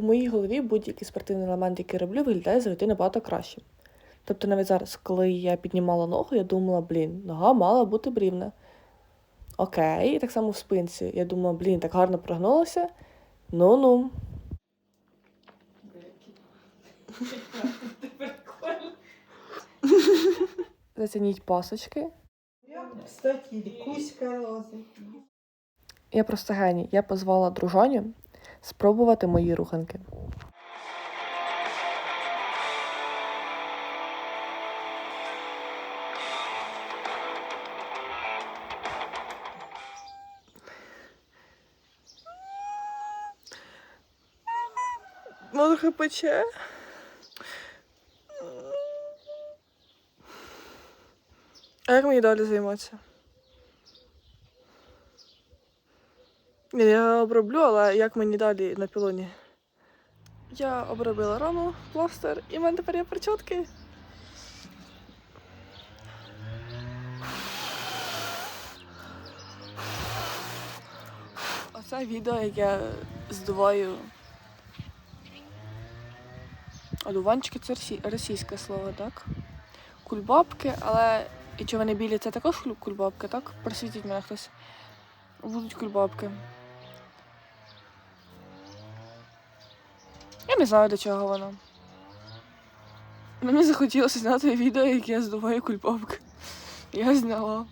у моїй голові будь-який спортивний елемент, який роблю, виглядає завжди набагато краще. Тобто навіть зараз, коли я піднімала ногу, я думала, блін, нога мала бути брівна. Окей, і так само в спинці. Я думала, блін, так гарно прогнулася. Ну-ну. Зацініть пасочки. Кстати. Я просто геній. Я позвала дружаню спробувати мої руханки. Трохи пече. А як мені далі займатися? Я оброблю, але як мені далі на пілоні? Я обробила рану, пластир, і в мене тепер є перчатки. Оце відео, як я здуваю. Одуванчики це російське слово, так? Кульбабки, але і чи вони білі, це також кульбабки, так? Просвітіть мене хтось. Будуть кульбабки. Не знаю, до чого воно. Мені захотілося зняти відео, як я здуваю кульбабки. Я зняла.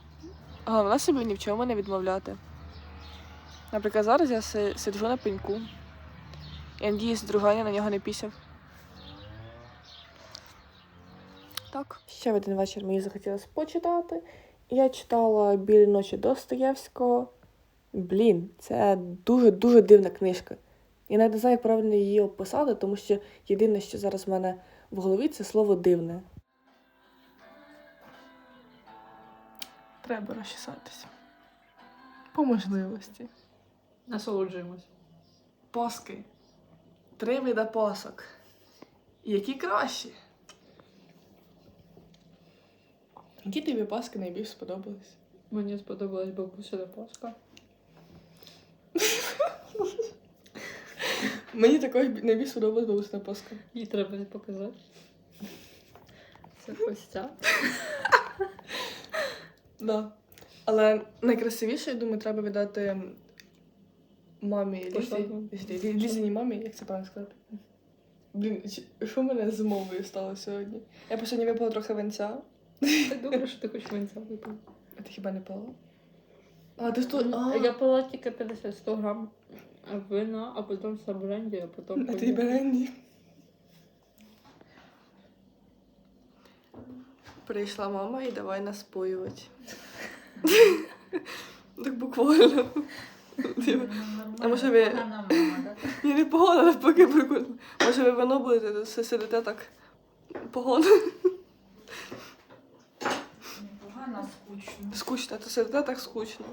Головне собі ні в чому не відмовляти. Наприклад, зараз я сиджу на пеньку. Я надіюсь, друганя на нього не пісяв. Так. Ще в один вечір мені захотілося почитати. Я читала Білі ночі Достоєвського. Блін, це дуже-дуже дивна книжка. Я навіть не знаю, як правильно її описати, тому що єдине, що зараз в мене в голові, це слово дивне. Треба розчесатися. По можливості. Насолоджуємось. Паски. Три вида пасок. Які кращі? Які тобі паски найбільш сподобались? Мені сподобалась бабусина паска. Мені також найбільш сподобалась бабусина паска. Її треба не показати. Це Костя. Да. Але найкрасивіше, я думаю, треба віддати мамі Лізі. Посаду. Лізі- Лізіній мамі, як це правильно сказати? Блін, що в мене з мовою стало сьогодні? Я по сьогодні випила трохи винця. Так добре, що ти хоч винця випив. А ти хіба не пила? А, ти що? А, Я пила тільки 50-100 грам вина, а потім все бренді, а потім... а ти беренді. Прийшла мама і давай нас споювати. так буквально. А може ви- Ні, не погано, навпаки прикольно. Може ви вино будете, то все сидите так погано. Погано скучно. Скучно, то сидите так скучно.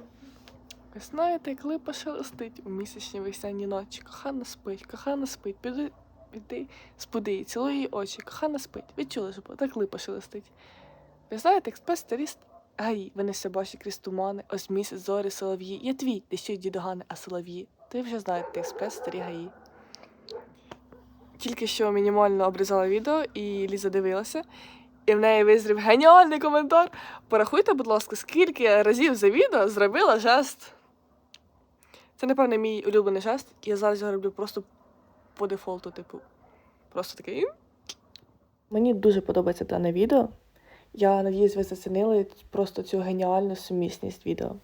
Знаєте, як липа шелестить у місячні весняні ночі. Кохана спить, кохана спить, піди, піди, спуди її, цілуй її очі, кохана спить. Відчули, що так липа шелестить. Ви знаєте, як спе старіст Гаї, винесе бачі крізь тумани, ось місяць зорі солов'ї. Я твій, ти що й дідогани, а солов'ї. Ти вже знаєте, як спе старі гаї. Тільки що мінімально обрізала відео, і Ліза дивилася, і в неї визрів геніальний коментар. Порахуйте, будь ласка, скільки разів за відео зробила жест. Це, напевно, мій улюблений жест, я зараз його роблю просто по дефолту, типу. Просто такий. Мені дуже подобається дане відео. Я надіюсь, ви зацінили просто цю геніальну сумісність відео.